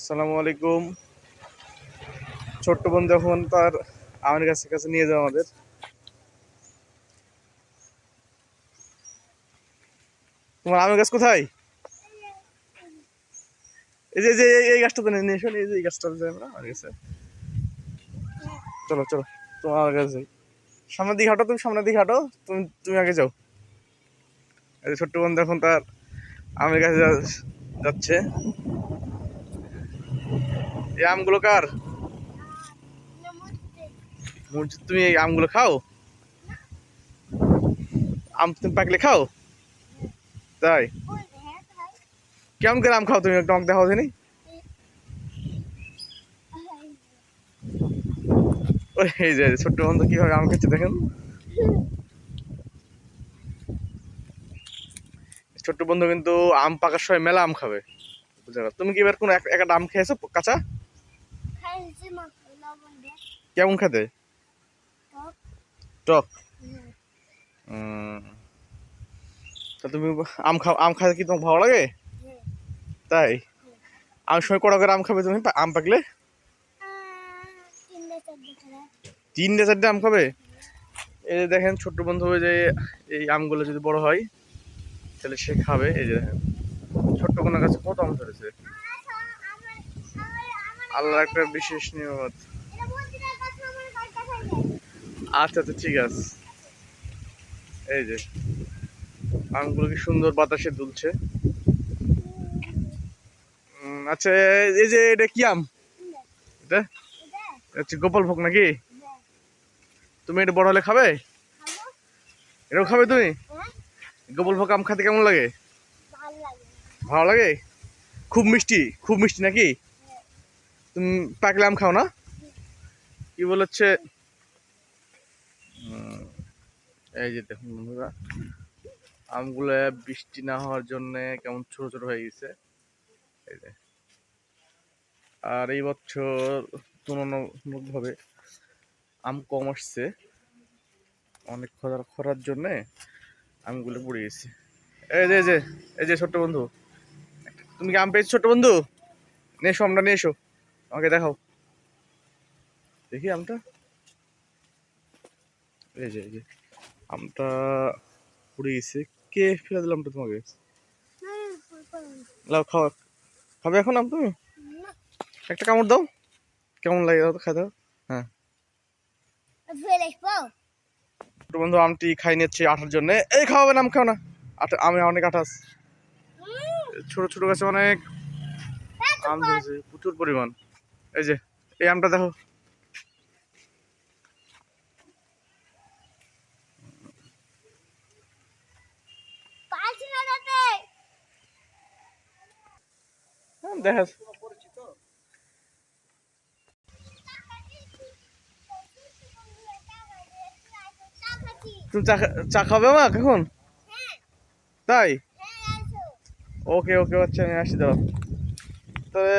আসসালামু আলাইকুম। ছোট্ট বোন যখন তার আমার কাছে কাছে নিয়ে যাও আমাদের। তোমার আমের গাছ কোথায়? এই যে, এই এই- গাছটা তো নিয়ে এসো এই যে এই গাছটা যে আমরা, আমার কাছে চলো চলো, তোমার কাছে যাই। সামনের দিকে হাঁটো তুমি, সামনের দিকে হাঁটো, তুমি তুমি আগে যাও। এই যে ছোট্ট বোন এখন তার আমের কাছে যাচ্ছে। এই আমগুলো কার? মুরগি- তুমি এই আমগুলো খাও? আম তুমি পাকলে খাও? তাই? কেমন করে আম খাও তুমি? একটু আমাকে দেখাও দিনি এই যে ছোট্ট বন্ধু কীভাবে আম খাচ্ছে দেখেন। ছোট্ট বন্ধু কিন্তু আম পাকার সময় মেলা আম খাবে। তুমি কি এবার কোনো এক- একটা আম খেয়েছো, কাঁচা? কেমন খেতে? টক? তা তুমি আম খাও আম খাতে কি তোমার ভালো লাগে? তাই? আমি সময় কড়া করে আম খাবে তুমি? আম পাকলে? তিনটে চারটে আম খাবে? এই যে দেখেন ছোট্ট বন্ধু যে এই আমগুলো যদি বড় হয়, তাহলে সে খাবে। এই যে দেখেন, ছোট্ট কোনো গাছে কত আম ধরেছে। আল্লাহর একটা বিশেষ নিয়মত। আচ্ছা আচ্ছা ঠিক আছে। এই যে আমগুলো কি সুন্দর বাতাসে দুলছে? আচ্ছা এই যে এটা কি আম? এটা? হচ্ছে গোপাল ভোগ নাকি? তুমি এটা বড় হলে খাবে? এটাও খাবে তুমি? গোপাল ভোগ আম খেতে কেমন লাগে। ভালো লাগে? খুব মিষ্টি খুব মিষ্টি নাকি? তুমি পাকলে আম খাও না? কি বলেছে? উম, এই যে দেখুন বন্ধুরা আমগুলো বৃষ্টি না হওয়ার জন্য কেমন ছোট ছোট হয়ে গেছে। এই যে। আর এই বছর তুলনামূলকভাবে আম কম আসছে। অনেক খরার খরার জন্য আমগুলো পড়ে গেছে। এই যে এই যে এই যে ছোট্ট বন্ধু তুমি কি আম পেয়েছ ছোট্ট বন্ধু? নিয়ে এসো আমটা নিয়ে এসো। আমাকে দেখাও। দেখি আমটা। এই যে এই যে। আমটা পুড়ে গেছে। কে ফেলে দিলাম আমটা তোমাকে? লাও খাও। খাবে এখন আম তুমি? একটা কামড় দাও। কেমন লাগে দাও তো খাই দাও। হ্যাঁ। বন্ধু আমটি খাই নিচ্ছি আঠার জন্য। এই খাওয়াবে না আম খাও না। আটা আমি অনেক আঠাস ছোট ছোট গাছে অনেক আম ধরেছে। প্রচুর পরিমাণ। এই যে এই আমটা দেখো। হ্যাঁ, দেখা। তুমি চা চা খাবে মা এখন? তাই? ওকে ওকে আচ্ছা আমি আসি দাও তবে